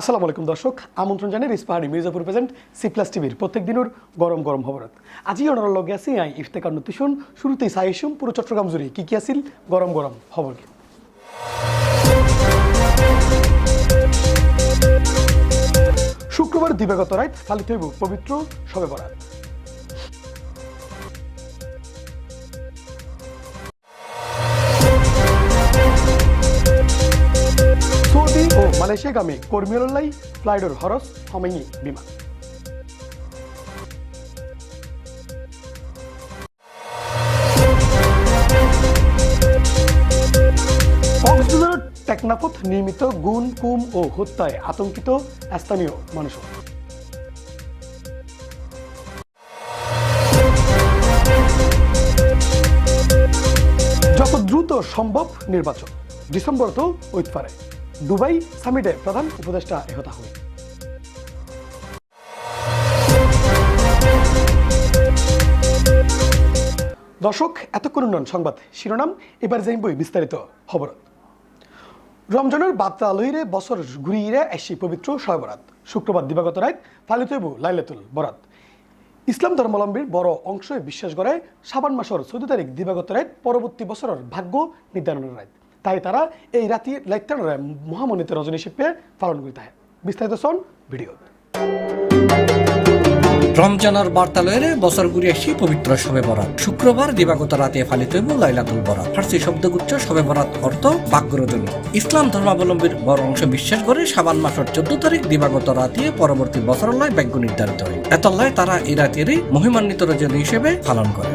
আসসালামু আলাইকুম দর্শক, আমন্ত্রণ জানাই Ispahani Mirzapur present C plus টিভির প্রত্যেক দিনের গরম গরম খবরত। আজি ওনার লগে আছি আই ইফতেকার নতুন, শুরুতেই সাইসুম পুরো চট্টগ্রাম জুড়ে কি কি আছিল গরম গরম খবর শুক্রবার দিবাগত রাত পালিত হইব পবিত্র সবে বরাত। ও মালয়েশিয়াগামী কর্মীলাই ফ্লাইডর হরস হমেঙ্গি বিমান টেকনাফত নির্মিত গুণ, কুম ও হত্যায় আতঙ্কিত স্থানীয় মানুষ যত দ্রুত সম্ভব নির্বাচন ডিসেম্বর তো হইতে পারে দুবাই সামিটে প্রধান উপদেষ্টা হয়। দর্শক এতক্ষণ উন্নয়ন সংবাদ। শিরোনাম এবার যাইবই বিস্তারিত খবর রমজানের বার্তা লইরে বছর ঘুরিয়ে এসি পবিত্র শয়বরাত শুক্রবার দিবাগত রাত পালিত হইব লাইলাতুল বরাত ইসলাম ধর্মাবলম্বীর বড় অংশই বিশ্বাস করে সাবান মাসের চৌদ্দ তারিখ দিবাগত রাত পরবর্তী বছরের ভাগ্য নির্ধারণের রাত তাই তারা এই রাতি লাইতানোর মহামনিত রজনী শিল্পে পালন করিতে হয়। বিস্তারিত শোন ভিডিও রমজানের বার্তালয়ের বছর ঘুরে আসি পবিত্র শবে বরাত। শুক্রবার দিবাগত রাতে ফালিত হইব লাইলাতুল বরাত। ফার্সি শব্দগুচ্ছ শবে বরাত অর্থ ভাগ্যরজনী ইসলাম ধর্মাবলম্বীর বড় অংশ বিশ্বাস করে সাবান মাসের চোদ্দ তারিখ দিবাগত রাতে পরবর্তী বছর লয় ভাগ্য নির্ধারিত হয়। এতলায় তারা এই রাতেরই মহিমান্বিত রজনী হিসেবে পালন করে।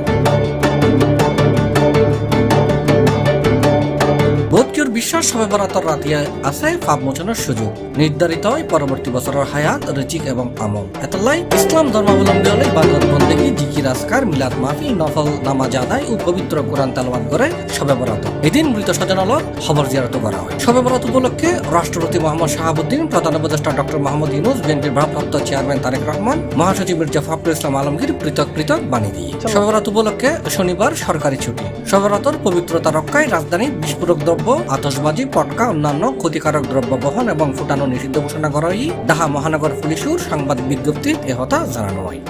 বিশ্বাস সবে বরাতর রাতিয়া আছে পাপ মোচনের সুযোগ। নির্ধারিত হয় পরবর্তী বছরের হায়াত, রচিক এবং আমল। এতলাই ইসলাম ধর্মাবলম্বী হলে বাদত বন্দেগী জিকির আসকার মিলাদ মাফি নফল, নামাজ আদায় ও পবিত্র কোরআন তালবাদ করে সবে বরাত। এদিন মৃত স্বজনালর খবর জিয়ারত করা হয়। সবে বরাত উপলক্ষে রাষ্ট্রপতি মোহাম্মদ শাহাবুদ্দিন প্রধান উপদেষ্টা ডক্টর মোহাম্মদ ইউনুস বিএনপির ভারপ্রাপ্ত চেয়ারম্যান তারেক রহমান মহাসচিব মির্জা ফখরুল ইসলাম আলমগীর পৃথক পৃথক বাণী দিয়ে। সবে বরাত উপলক্ষে শনিবার সরকারি ছুটি। সবে বরাতর পবিত্রতা রক্ষায় রাজধানী বিস্ফোরক দ্রব্য আতসবাজি পটকা অন্যান্য ক্ষতিকারক দ্রব্য বহন এবং ফুটানো নিষিদ্ধ ঘোষণা করা হয় ঢাকা মহানগর পুলিশের সাংবাদ বিজ্ঞপ্তি এহতা জানানো হয়।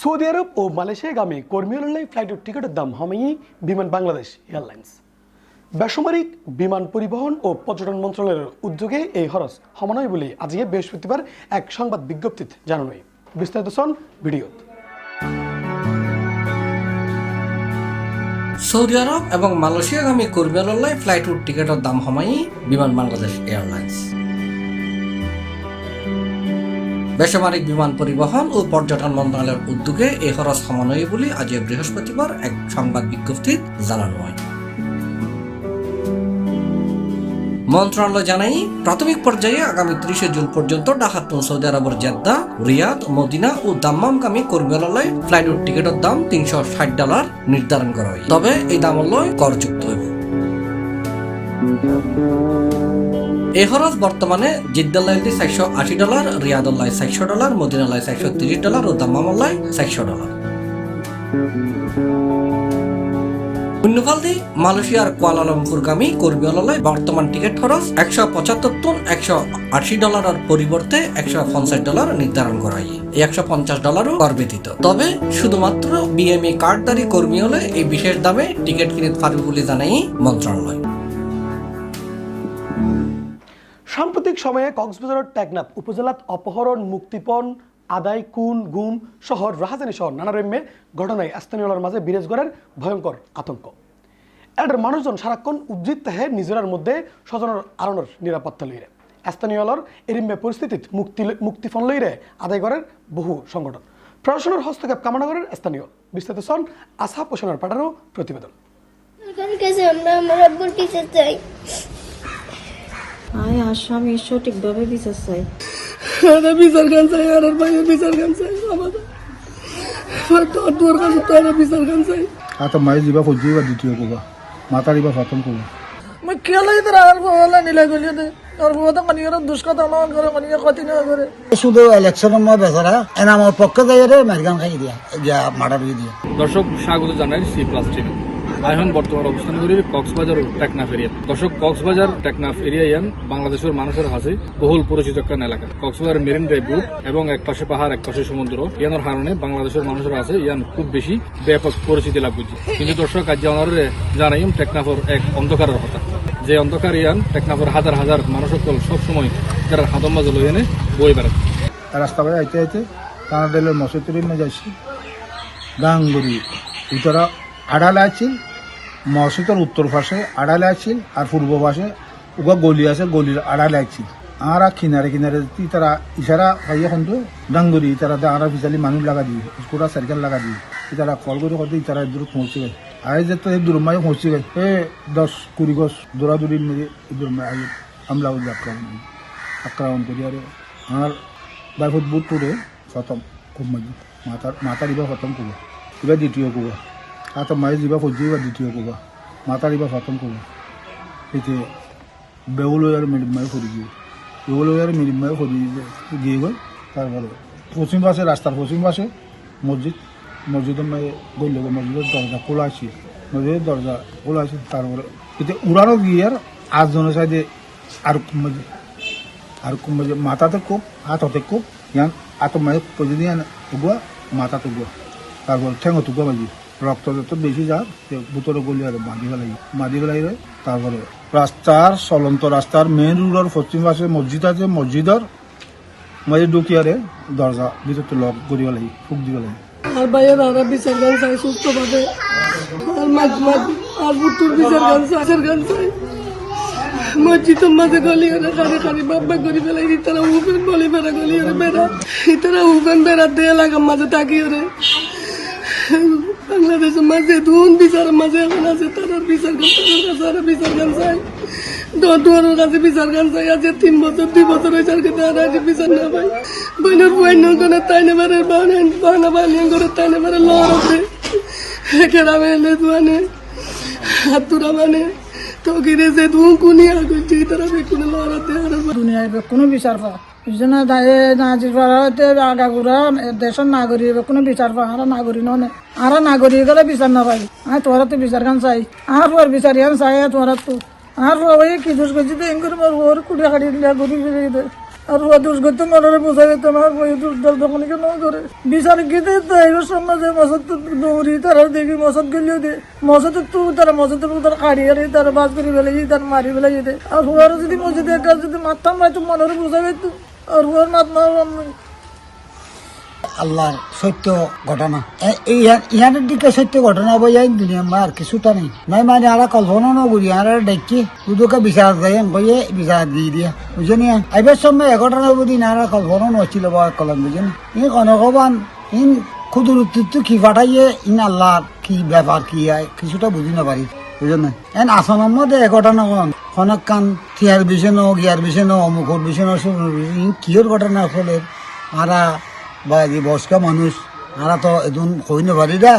সৌদি আরব ও মালয়েশিয়াগামী কর্মীলাই ফ্লাইটের টিকিটের দাম হমেই বিমান বাংলাদেশ এয়ারলাইন্স। বেসামরিক বিমান পরিবহন ও পর্যটন মন্ত্রণালয়ের উদ্যোগে এই খরচ সমানয় বলে আজকে বৃহস্পতিবার এক সংবাদ বিজ্ঞপ্তিত জানানো বিস্তারিত সন ভিডিওত। সৌদি আরব এবং মালয়েশিয়াগামী ফ্লাইট ফ্লাইটের টিকিটের দাম হমাই বিমান বাংলাদেশ এয়ারলাইন্স। বেসামরিক বিমান পরিবহন ও পর্যটন মন্ত্রণালয়ের উদ্যোগে এই খরচ সমানয় বলে আজ বৃহস্পতিবার এক সংবাদ বিজ্ঞপ্তিত জানানো হয়। মন্ত্রণালয় জানাই, প্রাথমিক পর্যায়ে আগামী ত্রিশে জুন পর্যন্ত ডাকাতুন সৌদি আরবের জেদ্দা, রিয়াদ, মদিনা ও দাম্মামগামী কর্মীলয় ফ্লাইটের টিকিটের দাম তিনশো ষাট ডলার নির্ধারণ করা হয়। তবে এই দাম লয় করযুক্ত হইব। খরচ বর্তমানে জিদ্দাল্লাইতে চারশো আশি ডলার, রিয়াদুল্লাহ চারশো ডলার, মদিনাল্লাহ চারশো তিরিশ ডলার ও দাম্মামাল্লাহ চারশো ডলার। অন্যফালদি, মালয়েশিয়ার বর্তমান টিকিট খরচ একশো পঁচাত্তর টন, একশো আশি ডলারের পরিবর্তে একশো পঞ্চাশ ডলার নির্ধারণ করা হয়। একশো পঞ্চাশ ডলারও কর তবে শুধুমাত্র বিএমই কার্ডধারী কর্মী হলে এই বিশেষ দামে টিকিট কিনতে পারবে বলে জানাই মন্ত্রণালয়। সাম্প্রতিক সময়ে কক্সবাজারের টেকনাফ উপজেলাত অপহরণ, মুক্তিপণ আদায় কুন গুম শহর রাহাজানি সহ নানা রম্যে ঘটনায় স্থানীয়দের মাঝে বিরেজগড়ের ভয়ঙ্কর আতঙ্ক। এটার মানুষজন সারাক্ষণ উজ্জিত তাহে নিজেরার মধ্যে স্বজনের আরণের নিরাপত্তা লইরে। স্থানীয়লর এরিম্বে পরিস্থিতিত মুক্তি মুক্তিপণ লইরে আদায় করার বহু সংগঠন। প্রশাসনের হস্তক্ষেপ কামনা করেন স্থানীয়। বিস্তারিত সন আশা পোষণের পাঠানো প্রতিবেদন। আয় আসামি সঠিকভাবে বিচার চাই। এটা বিচার চাই আর ভাইয়ের বিচার খান চাই আমাদের তোর কাছে তো এটা বিচার চাই আতা মায়ে দিবা খুঁজি বা দ্বিতীয় কবা মাতা দিবা ফাতম কবা মই কেলাই তোর আর বলা নিলে গলি দে তোর বউতে কানিয়ে দুষ্কত আমার করে কানিয়ে কতি না করে শুধু ইলেকশনের মধ্যে বেচারা এনা আমার পক্ষে যাই রে মেরগান খাই দিয়া দিয়া মার্ডার দিয়ে দর্শক স্বাগত জানাই সি প্লাস টিভি এখন বর্তমান অবস্থান করি কক্সবাজার টেকনাফ এরিয়া। দর্শক, কক্সবাজার টেকনাফ এরিয়া ইয়ান বাংলাদেশের মানুষের কাছে বহুল পরিচিত একটা এলাকা। কক্সবাজার মেরিন ড্রাইভ রুট এবং এক পাশে পাহাড়, এক পাশে সমুদ্র, ইয়ানোর কারণে বাংলাদেশের মানুষের কাছে ইয়ান খুব বেশি ব্যাপক পরিচিতি লাভ করছে। কিন্তু দর্শক, আজ জানারে জানাইম, টেকনাফর এক অন্ধকারের কথা। যে অন্ধকার ইয়ান, টেকনাফর হাজার হাজার মানুষ সকল সবসময় যারা হাতম মাঝে লই এনে বই বেড়ায়। রাস্তা আইতে আইতে কানাডালের মসজিদের মে যাচ্ছি গাঙ্গুরি উত্তরা আড়ালে আছিল মসজিদের উত্তর পাশে আড়ালে আছিল আর পূর্ব পাশে উগা গলি আছে, গলির আড়ালে আছিল আর কিনারে কিনারে তারা ইশারা পাইয়া কিন্তু ডাঙ্গুরি তারা আর পিছালি মানুষ লাগা দিয়ে স্কুটার, সাইকেল লাগা দিয়ে তারা কল করে করতে তারা দূর পৌঁছে গেছে। আই যে তো এই দূরমায় পৌঁছে গেছে। এ দশ কুড়ি গছ দৌড়াদৌড়ির মেরে দূরমায় আই হামলা হয়ে আক্রমণ আক্রমণ করি আরে আর বাইফুট বুট পরে খতম, খুব মজি মাথার মাথার ইবা খতম করব। এবার দ্বিতীয় করব আর তো মায়ের যিবা খুঁজছে এবার দ্বিতীয় করব মাথার ইবা খতম করব এতে বেউল আর মিডিমায় ফুরি গিয়ে বেউল আর মিডিমায় ফুরি গিয়ে গই তারপরে পশ্চিম পাশে রাস্তার পশ্চিম পাশে মসজিদ মসজিদের মায়ে গইলে মসজিদের দরজা খোলা আছে মসজিদের দরজা খোলা আছে তারপরে এতে উড়ানো গিয়ে আর আটজনের সাইডে আর মসজিদ আর মাথাতে কোপ হাততে কোপ ইয়ান আত মায়ে পজিদি ইয়ান উগুয়া মাথা তুগুয়া তারপর ঠেঙ তুগুয়া বাজি রক্ত যত বেশি যা বুতরে গলি আর বাঁধি ফেলাই বাঁধি ফেলাই তারপরে রাস্তার চলন্ত রাস্তার মেইন রোডের পশ্চিম পাশে মসজিদ আছে, মসজিদর মাঝে ঢুকিয়ারে দরজা ভিতরতে লক করি ফেলাই, ফুক দি ফেলাই। আর আর বিচার গান চাই সুস্থভাবে আর মাঝ মাঝ, আর বুটুর বিচার গান বিচার গান চাই। মসজিদের মাঝে গলি ওরা কানে কানে বাব্বা করে ফেলাই তারা উফেন বলি বেড়া গলি ওরে বেড়া তারা উফেন বেড়া মাঝে থাকি ওরে বাংলাদেশের মাঝে ধুন বিচার, মাঝে এখন আছে তারা বিচার তারা বিচার গান চাই। দুয়ারের কাছে বিচার গান চাই আজ তিন বছর, দুই বছর হয়েছে আর আর আগে বিচার না ভাই বইনের বইন করে তাই নেবারে বানান বানা বানিয়ে করে তাই নেবারে লড় আছে কেরামে এলে দুয়ানে হাতুরা মানে তো গিরে যে ধু কুনি আগুছি তারা বেকুনে লড়াতে আর দুনিয়ায় কোনো বিচার পাওয়া জন্য দায়ে নাজির পাড়াতে আগাগুড়া দেশের নাগরিক কোনো বিচার পাওয়া আর নাগরিক নয় আর নাগরিক গেলে বিচার না পাই আর তোরা তো বিচার গান চাই। আর ওর বিচার গান চাই তোরা তো। আর ওই কি দোষ করছি তো এঙ্গুর মোর, ওর কুড়িয়া কাটি দিলে ঘুরি ফিরে দিতে আর ও দোষ করতে মনে বোঝাই দিতে আমার ওই দোষ দল তখন কেন করে বিচার গিয়ে তো এবার সমাজে মসদ দৌড়ি, তারা দেখি মসদ গেলেও দে। মসদ তো তারা মসদের তারা কাড়ি আরে তারা বাস করে ফেলে তারা মারি ফেলে যেতে আর ওর যদি মসজিদে যদি মারতাম না তো মনে বোঝাবে তো আর আল্লাহর সত্য ঘটনা। ইহানের দিকে সত্য ঘটনা বই দুনিয়া আর কিছুটা নেই। নাই মানে আর কল্পনা ন করি, আর দেখি। দুদকে বিচার দেয়, বইয়ে বিচার দিয়ে দিয়া। বুঝলি এবার সময় এঘটনা বুঝি না, আর কল্পনা নছিল বা কলম বুঝলি ই কনকবান ইন ক্ষুদুরুত্তু কি ফাটাইয়ে ইন আল্লাহর কি ব্যাপার, কি কিছুটা বুঝি না পারি। বুঝলি এন আসনের মধ্যে এঘটনা কোন? খনক কান থিয়ার বিষয় ন গিয়ার বিষয় ন অমুখর বিষয় ন কিহর ঘটনা ফলে আরা বা যে বয়স্ক মানুষ আরা এদিন কই না পারি দা?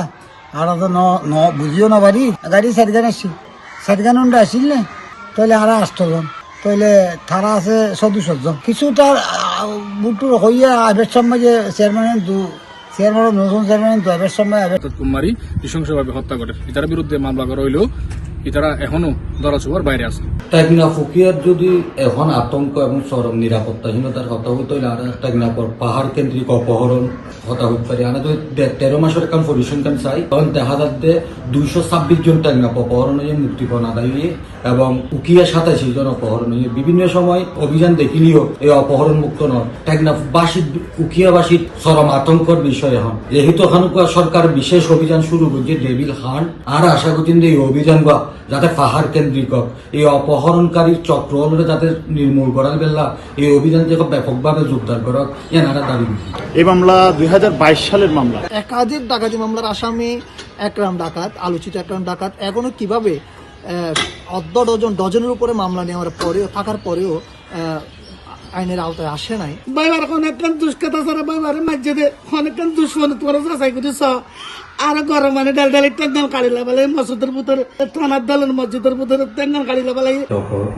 আরা তো ন বুঝিও না পারি গাড়ি সাতগান আসছি সাতগান উন্ডা আসছিল না? তাহলে আরা আষ্টজন তাহলে তারা আছে চৌদ্দশো জন। কিছুটা বুটুর হইয়া আবের সময় যে চেয়ারম্যান দু চেয়ারম্যান নতুন চেয়ারম্যান দ্বাদশ সময় কুমারী নৃশংসভাবে হত্যা করে। তার বিরুদ্ধে মামলা করা হইলেও ইতারা এখনও দরাচুয়ার বাইরে আছে। টেকনা ফুকিয়ার যদি এখন আতঙ্ক এবং চরম নিরাপত্তাহীনতার কথা হইলে আর টেকনাপর পাহাড় কেন্দ্রিক অপহরণ হতা হইতে পারে। আনা যদি তেরো মাসের কাম পরিসংখ্যান চাই, তখন দেখা যাচ্ছে দুইশো ছাব্বিশ জন টেকনাপ অপহরণ হয়ে মুক্তিপণ আদায় হয়ে এবং উকিয়া সাতাশি জন অপহরণ হয়ে বিভিন্ন সময় অভিযান দেখিলেও এই অপহরণ মুক্ত নয় টেকনাফবাসী উকিয়াবাসীর চরম আতঙ্কর বিষয় এখন। যেহেতু খানুকা সরকার বিশেষ অভিযান শুরু করছে, ডেভিল হান আর আশা করছেন যে এই অভিযান বা যাতে পাহাড় কেন্দ্রিক হোক, এই অপহরণকারীর চক্র হলে যাতে নির্মূল করার বেলা এই অভিযান যে ব্যাপকভাবে যোগদান করক এনারা দাবি। এই মামলা দুই হাজার বাইশ সালের মামলা। একাধিক ডাকাতি মামলার আসামি একরাম ডাকাত আলোচিত একরাম ডাকাত। এখনও কীভাবে অর্ধ ডজন ডজনের উপরে মামলা নেওয়ার পরেও থাকার পরেও আহ, আইনের আওতায় আসে নাই। বাইবার অনেকক্ষণ দুষ্কথা সারা বাইবারে মাঝে দে অনেকক্ষণ দুশ্মন তোরা যাচাই করে চ। আর গরম মানে ডাল ডালি টেঙ্গাল কাড়িলা বেলা মসজিদের ভিতরে থানার দলের মসজিদের ভিতরে টেঙ্গাল কাড়িলা বেলা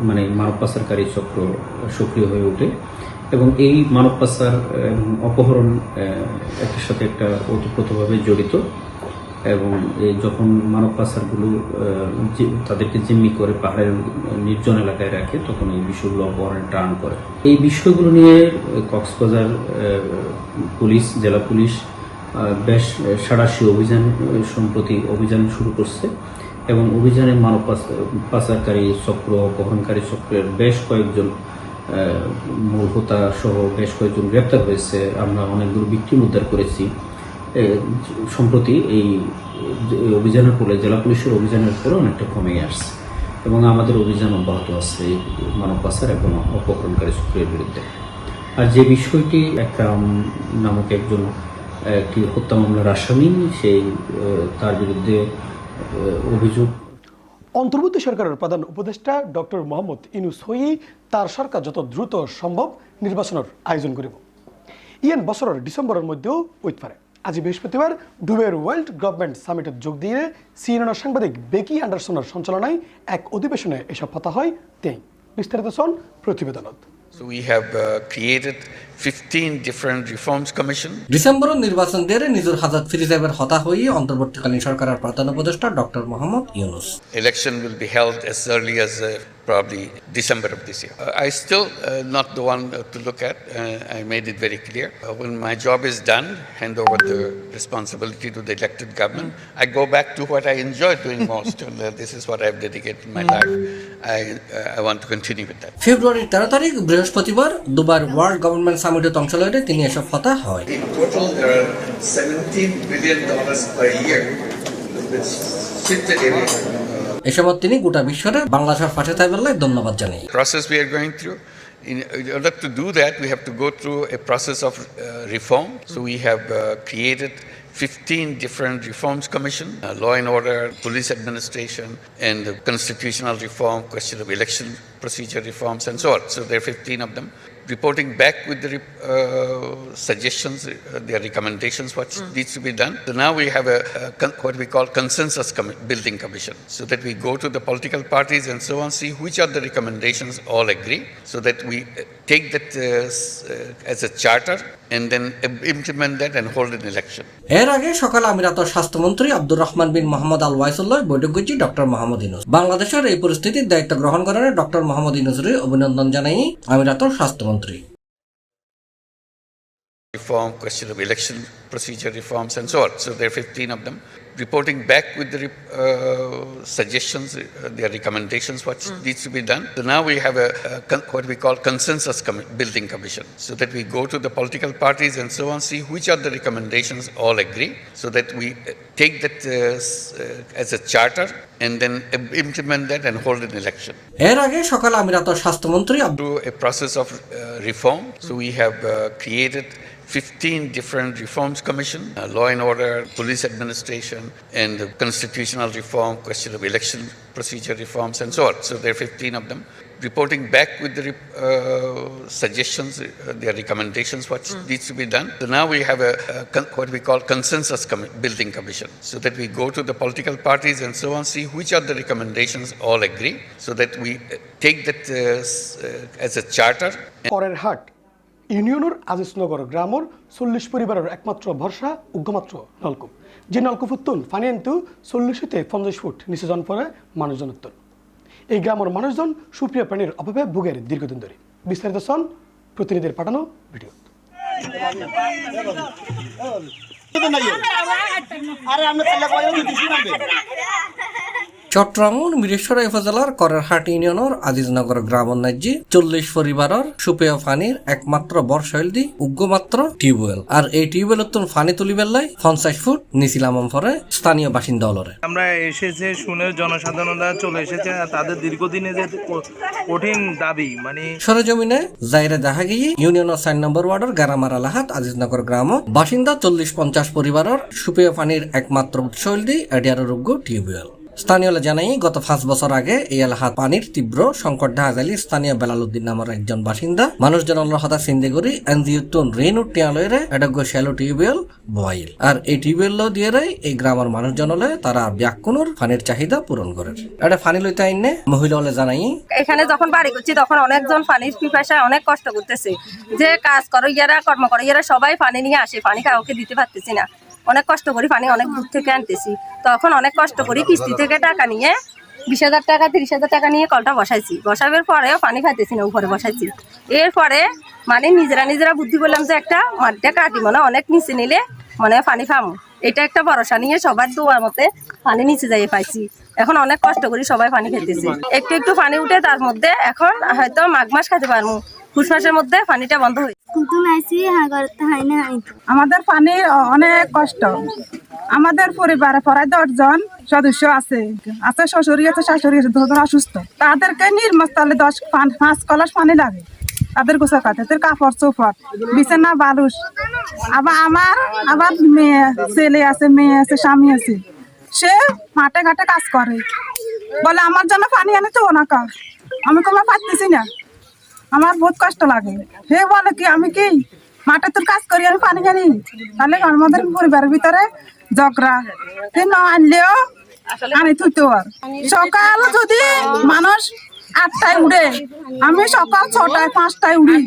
মানে মানব পাচারকারী চক্র সক্রিয় হয়ে ওঠে। এবং এই মানব পাচার অপহরণ একটার সাথে একটা ওতপ্রোতভাবে জড়িত। এবং এই যখন মানব পাচারগুলো তাদেরকে জিম্মি করে পাহাড়ের নির্জন এলাকায় রাখে, তখন এই বিষয়গুলো অপহরণে টার্ন করে এই বিষয়গুলো নিয়ে কক্সবাজার পুলিশ, জেলা পুলিশ বেশ সাড়াশি অভিযান সম্প্রতি অভিযান শুরু করছে এবং অভিযানে মানব পাচারকারী চক্র, অপহরণকারী চক্রের বেশ কয়েকজন মূল হোতা সহ বেশ কয়েকজন গ্রেপ্তার হয়েছে। আমরা অনেকগুলো বিক্রিম উদ্ধার করেছি। সম্প্রতি এই অভিযানের ফলে, জেলা পুলিশের অভিযানের পরে অনেকটা কমে আসছে। এবং আমাদের অভিযান অব্যাহত আছে মানব পাচার এবং অপহরণকারী চক্রের বিরুদ্ধে। আর যে বিষয়টি একটা নামক একজন একটি হত্যা মামলার আসামি, সেই তার বিরুদ্ধে অভিযোগ। অন্তর্বর্তী সরকারের প্রধান উপদেষ্টা ডক্টর মোহাম্মদ ইনুস হই, তার সরকার যত দ্রুত সম্ভব নির্বাচনের আয়োজন করিব। ইয়ান বছরের ডিসেম্বরের মধ্যেও উইথ পারে। আজ বৃহস্পতিবার ডুবের ওয়ার্ল্ড গভর্নমেন্ট সামিটে যোগ দিয়ে সিএনএর সাংবাদিক বেকি অ্যান্ডারসনের সঞ্চালনায় এক অধিবেশনে এসব কথা হয় তেই। বিস্তারিত শোন প্রতিবেদনত। So we have uh, created 15 different reforms commission. ডিসেম্বরের নির্বাচন দিয়ে নিজের হাজার ফিরে যাবার হতা হয়ে অন্তর্বর্তীকালীন সরকারের প্রধান উপদেষ্টা doctor Mohammad Yunus Election will be held as early as uh, probably December of this year. Uh, I still uh, not the one uh, to look at. Uh, I made it very clear. Uh, when my job is done, hand over the responsibility to the elected government. I go back to what I enjoy doing most. and, uh, this is what I've dedicated my life. I uh, I want to continue with that. ফেব্রুয়ারির তেরো তারিখ বৃহস্পতিবার দুবার world government সামিটের অংশ লইলে তিনি এসব কথা হয় In total, there are 17 billion dollars per year which shifted in এ তিনি গোটা বিশ্বের বাংলাদেশের পাশে তাই বেলায় ধন্যবাদ জানাই process we are going through. In in order to do that, we have to go through a process of uh, reform. So we have uh, created 15 different reforms commission, uh, law and order, police administration, and the constitutional reform, question of election procedure reforms, and so on. So there are 15 of them. Reporting back with the uh, suggestions, uh, their recommendations, what needs to be done. So now we have a, a what we call consensus commi- building commission, so that we go to the political parties and so on, see which are the recommendations all agree, so that we uh, take that uh, uh, as a charter and then implement that and hold an election. এর আগে সকালে আমিরাতের স্বাস্থ্যমন্ত্রী আব্দুর রহমান বিন মোহাম্মদ আল ওয়াইসুল্লাহ বৈঠক করছি doctor Mohammad Yunus বাংলাদেশের এই পরিস্থিতির দায়িত্ব গ্রহণ করার ডক্টর মোহাম্মদ ইনুসের অভিনন্দন জানাই আমিরাতের স্বাস্থ্যমন্ত্রী reform, question of election procedure reforms, and so on. So there are 15 of them. Reporting back with the re- uh, suggestions, uh, their recommendations, what needs to be done. So now we have a, a con- what we call consensus commi- building commission, so that we go to the political parties and so on, see which are the recommendations all agree, so that we uh, take that uh, s- uh, as a charter and then im- implement that and hold an election. এর আগে সকালে আমিরাতের স্বাস্থ্যমন্ত্রী Abdur through a process of uh, reform. So we have uh, created 15 different reforms commission, uh, law and order, police administration, and the constitutional reform, question of election procedure reforms, and so on. So there are 15 of them. Reporting back with the re- uh, suggestions, uh, their recommendations, what needs to be done. So now we have a, a con- what we call consensus commi- building commission, so that we go to the political parties and so on, see which are the recommendations all agree, so that we uh, take that uh, s- uh, as a charter পরের হাট ইউনিয়নের আজিজনগর গ্রামের চল্লিশ পরিবারের একমাত্র ভরসা, উগ্রমাত্র নলকূপ। যে নলকূপ উত্তন ফানি কিন্তু চল্লিশ হইতে পঞ্চাশ ফুট নিচে জন পরে মানুষজন উত্তন এই গ্রামের মানুষজন সুপ্রিয় প্রাণীর অভাবে ভুগের দীর্ঘদিন ধরে। বিস্তারিত সন প্রতিনিধির পাঠানো ভিডিও। চট্টগ্রামের মিরেশ্বর উপজেলার করেরহাট ইউনিয়নের আজিজনগর গ্রাম অন্যায্যে চল্লিশ পরিবারের সুপেয় ফানির একমাত্র বর্ষাইল দি উগ্রমাত্র টিউবওয়েল। আর এই টিউবওয়েল উত্তন ফানি তুলি বেলায় পঞ্চাশ ফুট নিচিলাম ফরে স্থানীয় বাসিন্দা অলরে আমরা এসেছে শুনে জনসাধারণরা চলে এসেছে তাদের দীর্ঘদিনে যে কঠিন দাবি মানে সরেজমিনে জাইরে দেখা গিয়ে ইউনিয়নের চার নম্বর ওয়ার্ডের গারামার আলাহাত আজিজনগর গ্রাম বাসিন্দা চল্লিশ পঞ্চাশ পরিবারের সুপেয় পানির একমাত্র উৎস হইল দি এডিয়ার রোগ্য টিউবওয়েল। স্থানীয় জানাই, গত পাঁচ বছর আগে এই এলাকাত পানির তীব্র সংকট দেখা যালি স্থানীয় বেলালুদ্দিন নামের একজন বাসিন্দা মানুষজনের হতা এনজিও তো ঋণ টিয়ালয়রে এডগ্য শ্যালো টিউবওয়েল বয়াইল আর এই টিউবওয়েল দিয়ে এই গ্রামের মানুষজনলে তারা ব্যাকুনোর পানির চাহিদা পূরণ করে। এটা পানি লইতে আইনে মহিলা হলে জানাই, এখানে যখন বাড়ি করছি, তখন অনেকজন পানির পিপাসায় অনেক কষ্ট করতেছে। যে কাজ করো, ইয়ারা কর্ম করো, ইয়ারা সবাই পানি নিয়ে আসে, পানি কাউকে দিতে পারতেছি না। অনেক কষ্ট করি, পানি অনেক দূর থেকে আনতেছি। তখন অনেক কষ্ট করি, কিস্তি থেকে টাকা নিয়ে বিশ হাজার টাকা, তিরিশ হাজার টাকা নিয়ে কলটা বসাইছি। বসাবের পরেও পানি খাইতেছি না, উপরে বসাইছি। এরপরে মানে নিজেরা নিজেরা বুদ্ধি বললাম যে একটা মাটিটা কাটি মানে অনেক নিচে নিলে মানে পানি খামো এটা একটা ভরসা নিয়ে সবার দোয়ার মতে পানি নিচে যাই পাইছি। এখন অনেক কষ্ট করি সবাই পানি খেতেছি। একটু একটু পানি উঠে তার মধ্যে এখন হয়তো মাঘ মাস খেতে পারব পুষ মাসের মধ্যে পানিটা বন্ধ হ্যাঁ করতে হয় আমাদের পানির অনেক কষ্ট। আমাদের পরিবারে প্রায় দশজন সদস্য আছে। আছে শ্বশুরি আছে শাশুড়ি আছে দুজন অসুস্থ। তাদেরকে নির্মস্তালে দশ পান- পাঁচ কলস পানি লাগে। তাদের গোসা কাটে তাদের কাপড় চোপড়, বিছানা বালুস আবার আমার, আবার মেয়ে, ছেলে আছে, মেয়ে আছে, স্বামী আছে। সে মাঠে ঘাটে কাজ করে। বলে, আমার জন্য পানি এনে তো না কা আমি কোনো পারতেছি না। আমার বহুত কষ্ট লাগে। হে বলে, কি, আমি কি? মাঠে তোর কাজ করি, আমি পানি জানি তাহলে আমাদের পরিবারের ভিতরে ঝগড়া। সে ন আনলেও আনি থুইতে সকাল যদি মানুষ আটটায় উড়ে আমি সকাল ছটায় পাঁচটায় উড়ি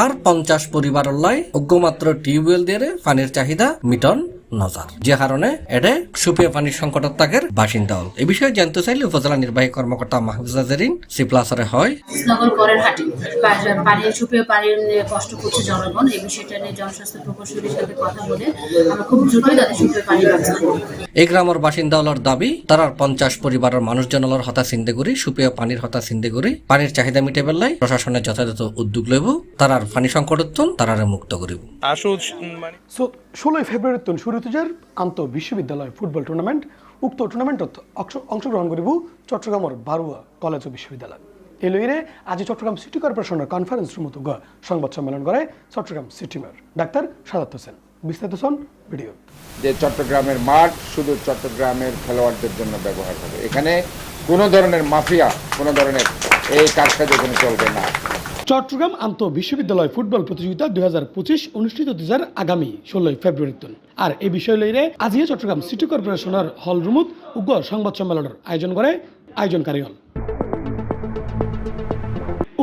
আর পঞ্চাশ পরিবার লাই অজ্ঞমাত্র টিউবওয়েল দিয়ে পানির চাহিদা মিটন। নজার। যে কারণে এটা সুপেয় পানির সংকট তাকের বাসিন্দা হল। এই বিষয়ে জানতে চাইলে উপজেলা নির্বাহী কর্মকর্তা মাহবুজা জেরিন সি প্লাসারে হয়। নগর করের হাটি পানির সুপেয় পানির কষ্ট করছে জনগণ। এই বিষয়টা নিয়ে জনস্বাস্থ্য প্রকৌশলীর সাথে কথা বলে আমরা খুব দ্রুতই তাদের সুপেয় পানির ব্যবস্থা এই গ্রামের বাসিন্দা হলার দাবি তারার পঞ্চাশ পরিবারের মানুষজনলর হতা চিন্তে করি সুপেয় পানির হতা চিন্তে করি পানির চাহিদা মিটে পেলাই প্রশাসনের যথাযথ উদ্যোগ লইব। তারার পানি সংকট উত্তন তারারে মুক্ত করিব। আসু মানে ষোলোই ফেব্রুয়ারি তন শুরু হতেছে আন্ত বিশ্ববিদ্যালয় ফুটবল টুর্নামেন্ট, উক্ত টুর্নামেন্টত অংশগ্রহণ করিব চট্টগ্রামের বারুয়া কলেজ ও বিশ্ববিদ্যালয়। এই লইরে আজ চট্টগ্রাম সিটি কর্পোরেশনের কনফারেন্স রুমত গ সংবাদ সম্মেলন করে Chattogram city mayor doctor Sadat Hossain বিস্তারিত শোন ভিডিও যে চট্টগ্রামের মাঠ শুধু চট্টগ্রামের খেলোয়াড়দের জন্য ব্যবহার হবে। এখানে কোনো ধরনের মাফিয়া কোনো ধরনের এই কাজকাজ এখানে চলবে না। চট্টগ্রাম আন্ত বিশ্ববিদ্যালয় ফুটবল প্রতিযোগিতা দুই হাজার পঁচিশ অনুষ্ঠিত দুই আগামী ষোলোই ফেব্রুয়ারি আর এই বিষয় লইরে আজিয়ে চট্টগ্রাম সিটি কর্পোরেশনের হল রুমত উগ্র সংবাদ সম্মেলনের আয়োজন করে আয়োজনকারী হল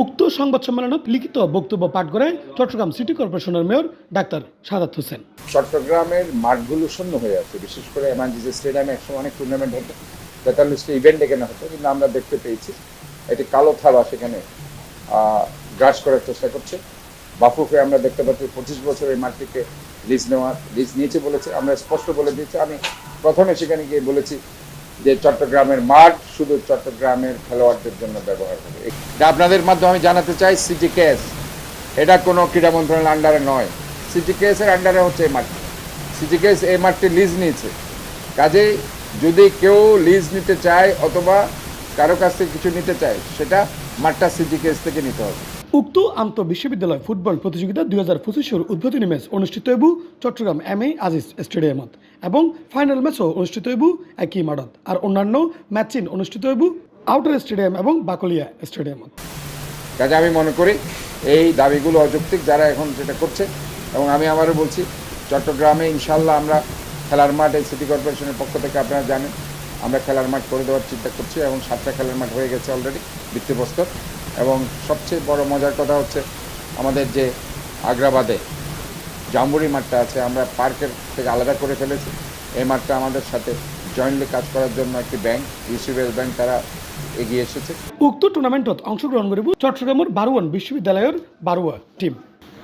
উক্ত সংবাদ সম্মেলনত লিখিত বক্তব্য পাঠ করে চট্টগ্রাম সিটি কর্পোরেশনের মেয়র ডাক্তার সাদাত হোসেন। চট্টগ্রামের মাঠগুলো শূন্য হয়ে আছে বিশেষ করে এমআনজিজি স্টেডিয়ামে একসময় অনেক টুর্নামেন্ট হতো। তেতাল্লিশটা ইভেন্ট এখানে হতো, কিন্তু আমরা দেখতে পেয়েছি। একটি কালো থাবা সেখানে গ্রাস করার চেষ্টা করছে। বাফুফে আমরা দেখতে পাচ্ছি পঁচিশ বছর এই মাঠটিকে লিজ নেওয়ার লিজ নিয়েছে বলেছে। আমরা স্পষ্ট বলে দিয়েছি, আমি প্রথমে সেখানে গিয়ে বলেছি যে চট্টগ্রামের মাঠ শুধু চট্টগ্রামের খেলোয়াড়দের জন্য ব্যবহার হবে। এটা আপনাদের মাধ্যমে আমি জানাতে চাই সিটি কেস এটা কোনো ক্রীড়া মন্ত্রণালয়ের আন্ডারে নয়। সিটি কেসের আন্ডারে হচ্ছে এই মাঠটি। সিটি কেস এই মাঠটি লিজ নিয়েছে। কাজেই যদি কেউ লিজ নিতে চায় অথবা কারও কাছ থেকে কিছু নিতে চায় সেটা মাঠটা সিটি কেস থেকে নিতে হবে। উক্ত আন্ত বিশ্ববিদ্যালয় ফুটবল প্রতিযোগিতা দুই হাজার পঁচিশের উদ্বোধনী ম্যাচ অনুষ্ঠিত হইব চট্টগ্রাম এম এ আজিজ স্টেডিয়ামত এবং ফাইনাল ম্যাচও অনুষ্ঠিত হইব একই মাঠত। আর অন্যান্য ম্যাচিন অনুষ্ঠিত হইব আউটার স্টেডিয়াম এবং বাকলিয়া স্টেডিয়ামত। কাজে আমি মনে করি এই দাবিগুলো অযৌক্তিক যারা এখন সেটা করছে এবং আমি আবারও বলছি চট্টগ্রামে ইনশাল্লাহ আমরা খেলার মাঠ এই সিটি কর্পোরেশনের পক্ষ থেকে আপনারা জানেন, আমরা খেলার মাঠ করে দেওয়ার চিন্তা করছি এবং সাতটা খেলার মাঠ হয়ে গেছে অলরেডি ভিত্তিপ্রস্তর। এবং সবচেয়ে বড় মজার কথা হচ্ছে, আমাদের যে আগ্রাবাদে জাম্বুরি মাঠটা আছে, আমরা পার্কের থেকে আলাদা করে ফেলেছি। এই মাঠটা আমাদের সাথে জয়েন্টলি কাজ করার জন্য একটি ব্যাংক ইউসিবিএস ব্যাংক তারা এগিয়ে এসেছে। উক্ত টুর্নামেন্টত অংশগ্রহণ করিব চট্টগ্রামের বারুয়ান বিশ্ববিদ্যালয়ের বারুয়া টিম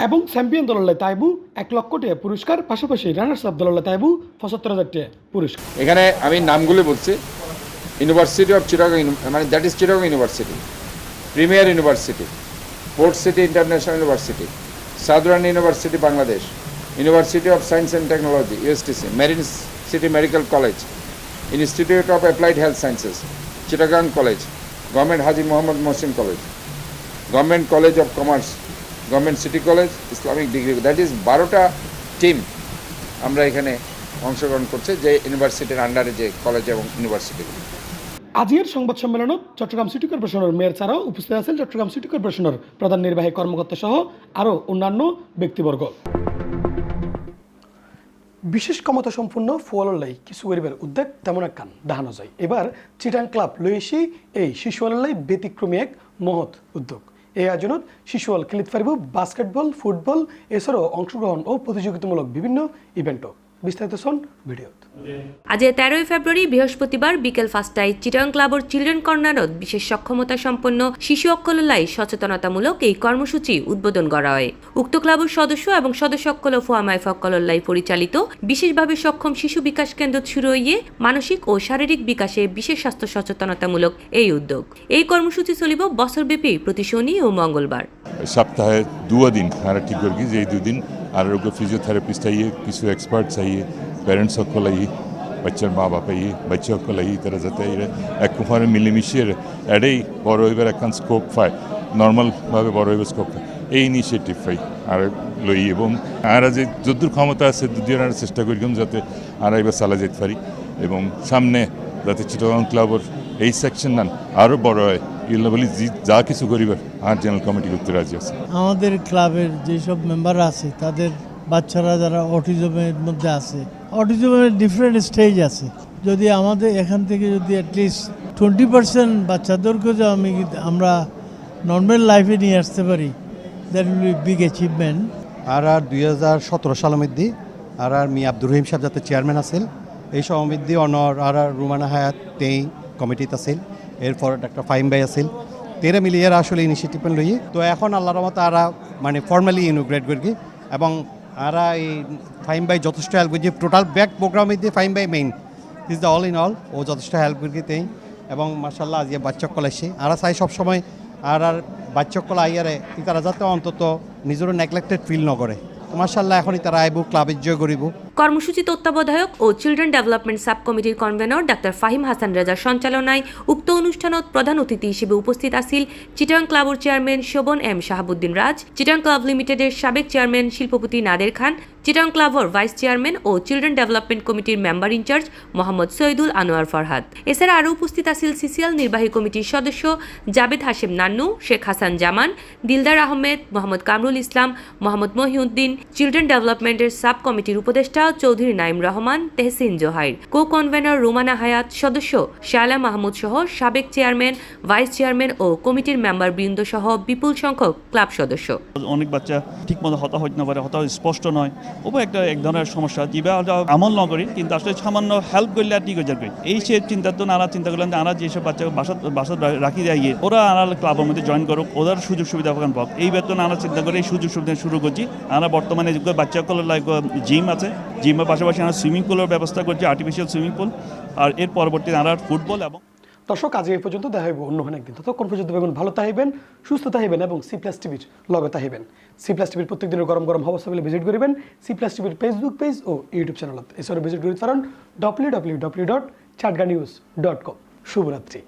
এবং চ্যাম্পিয়ন দললে তাইবু এক লক্ষ টাকা পুরস্কার, পাশাপাশি রানার্স আপ দললে তাইবু পঁচাত্তর হাজার টাকা পুরস্কার। এখানে আমি নামগুলি বলছি। ইউনিভার্সিটি অফ চিটাগং মানে that is Chittagong university premier university port city international university southern university Bangladesh university of science and technology USTC marine city medical college institute of applied health sciences Chittagong college government Haji Mohammad Mohsin college government college of commerce government city college Islamic degree that is বারোটা team আমরা এখানে অংশগ্রহণ করছে যে ইউনিভার্সিটির আন্ডারে যে college এবং ইউনিভার্সিটিগুলো আজকের সংবাদ সম্মেলনত চট্টগ্রাম সিটি কর্পোরেশনের মেয়র ছাড়াও উপস্থিত আছেন চট্টগ্রাম সিটি কর্পোরেশনের প্রধান নির্বাহী কর্মকর্তা সহ আরও অন্যান্য ব্যক্তিবর্গ। বিশেষ ক্ষমতা সম্পূর্ণ ফুয়ালাই কিছু গরিবের উদ্যোগ তেমন এক কান দেখানো যায়। এবার চিটাং ক্লাব লইসি এই শিশু আলাই ব্যতিক্রমী এক মহৎ উদ্যোগ। এই আয়োজনত শিশুয়াল খেলিত পারিব বাস্কেটবল, ফুটবল এছাড়াও অংশগ্রহণ ও প্রতিযোগিতামূলক বিভিন্ন ইভেন্টও বিস্তারিত সন ভিডিওত আজ তেরোই ফেব্রুয়ারি, বৃহস্পতিবার বিকেল পাঁচটায় চিটাং ক্লাবর চিলড্রেন কর্নারত বিশেষ সক্ষমতা সম্পন্ন শিশু অক্কললাই সচেতনতামূলক এই কর্মসূচি উদ্বোধন করা হয়। উক্ত ক্লাবর সদস্য এবং সদস্য অক্কল ফুয়ামাই ফক্কলল্লাই পরিচালিত বিশেষভাবে সক্ষম শিশু বিকাশ কেন্দ্র শুরু হইয়ে মানসিক ও শারীরিক বিকাশে বিশেষ স্বাস্থ্য সচেতনতামূলক এই উদ্যোগ। এই কর্মসূচি চলিব বছরব্যাপী প্রতি শনি ও মঙ্গলবার। সপ্তাহে দুয়া দিন ঠিক করি যে দুদিন আরোগ্য ফিজিওথেরাপিস্ট আইয়ে, কিছু এক্সপার্টস আইয়ে প্যারেন্টস সকল আইয়ে বাচ্চার মা বাপ আইয়ে বাচ্চা সকল আইয়ে তারা যাতে এক কুমারে মিলেমিশে এটাই বড় হইবার একখান স্কোপ পায় নর্মালভাবে বড় হইবার স্কোপ পায় এই ইনিশিয়েটিভ পাই আর লই এবং আমরা যে যদ্দূর ক্ষমতা আছে দুদিন আমরা চেষ্টা করিলাম যাতে আমরা এবার চালা যেতে পারি এবং সামনে যাতে চিটগাং ক্লাবর এই সেকশন নান আরও বড় হয় এগুলো যা কিছু করিবার আর জেনারেল কমিটি করতে রাজি আছে আমাদের ক্লাবের যেসব মেম্বার আছে, তাদের বাচ্চারা যারা অটিজমের মধ্যে আছে অটিজমের ডিফারেন্ট স্টেজ আছে। যদি আমাদের এখান থেকে যদি অ্যাটলিস্ট টোয়েন্টি পার্সেন্ট বাচ্চাদেরকে যে আমি আমরা নর্মাল লাইফে নিয়ে আসতে পারি that will be big achievement আর আর দুই হাজার সতেরো সাল মধ্যে আর আর মি আব্দুর রহিম সাহেব যাতে চেয়ারম্যান আছিল। এই সমৃদ্ধি অনর, আর আর রুমানা হায়াত, তেই কমিটিত আছিল। এরপর ডাক্তার ফাইম ভাই আছিল। তেরে মিলিয়ে আসলে ইনিশিয়েটিভ লই তো এখন আল্লাহর রহমত আরা মানে ফর্মালি ইনোগ্রেট করি এবং আরা এই ফাইম বাই যথেষ্ট হেল্প করছে। টোটাল ব্যাক প্রোগ্রাম দিয়ে ফাইম by main is the all in all ও যথেষ্ট হেল্প করি তেই। এবং মার্শাল্লাহ আজকে বাচ্চকল আসছে আরা চাই সবসময় আর আর বাচ্চকল আইয়ারে তারা যাতে অন্তত নিজেরও নেগলেক্টেড ফিল নকরে মার্শাল্লাহ এখনই তারা আইব ক্লাবে জয় করিব। কর্মসূচি তত্ত্বাবধায়ক ও চিলড্রেন ডেভেলপমেন্ট সাব কমিটির কনভেনর ডাক্তার ফাহিম হাসান রেজার সঞ্চালনায় উক্ত অনুষ্ঠানত প্রধান অতিথি হিসেবে উপস্থিত আছিল Chittagong ক্লাবর chairman Shovon M Shahabuddin Raj, Chittagong club লিমিটেডের সাবেক চেয়ারম্যান শিল্পপতি নাদের খান চিটাং ক্লাবর ভাইস চেয়ারম্যান ও চিলড্রেন ডেভেলপমেন্ট কমিটির member in charge Mohammad Syedul Anwar Farhad এছাড়া আরও উপস্থিত আছিল সিসিএল নির্বাহী কমিটির সদস্য জাবেদ হাশেম নান্নু, শেখ হাসান জামান, দিলদার আহমেদ, মোহাম্মদ কামরুল ইসলাম, মোহাম্মদ মহিউদ্দিন চিলড্রেন ডেভেলপমেন্টের সাব কমিটির উপদেষ্টা চৌধুরী নাইম রহমান, তেহসিন জোহাইর। কো কনভেনর রুমানা হায়াত সদস্য শায়লা মাহমুদ সহ সাবেক চেয়ারম্যান, ভাইস চেয়ারম্যান ও কমিটির মেম্বার বৃন্দ সহ বিপুল সংখ্যক ক্লাব সদস্য। অনেক বাচ্চা ঠিক মতো হতা হইতে না পারে হতা স্পষ্ট নয়। ওপর একটা এক ধরনের সমস্যা যেটা আমল ন করি, কিন্তু আসলে সামান্য হেল্প করলে আর ঠিক হয়ে এই সে চিন্তা তো নানা চিন্তা করলেন যে আনা যেসব বাচ্চা বাসা বাসা রাখি দেয় গিয়ে, ওরা আনার ক্লাবের মধ্যে জয়েন করুক, ওদের সুযোগ সুবিধা পান পাক। এই বেতন আনা চিন্তা করে এই সুযোগ সুবিধা শুরু করছি। আমরা বর্তমানে যে বাচ্চা লাইক জিম আছে জিমের পাশাপাশি আমরা সুইমিং পুলের ব্যবস্থা করছি আর্টিফিশিয়াল সুইমিং পুল আর এর পরবর্তীতে আমরা ফুটবল এবং দর্শক, আজ এই পর্যন্ত দেখা হইব অন্য একদিন ততক্ষণ পর্যন্ত বেগুন ভালো থাকবেন সুস্থ তাহিবেন এবং সি প্লাস টিভির লগে তাহিবেন। সি প্লাস টিভির প্রত্যেক দিনের গরম গরম খবর সকলে ভিজিট করবেন। সি প্লাস টিভির ফেসবুক পেজ ও ইউটিউব চ্যানেলত এছাড়াও ভিজিট করতে পারেন W W W dot Chatga news dot com শুভরাত্রি।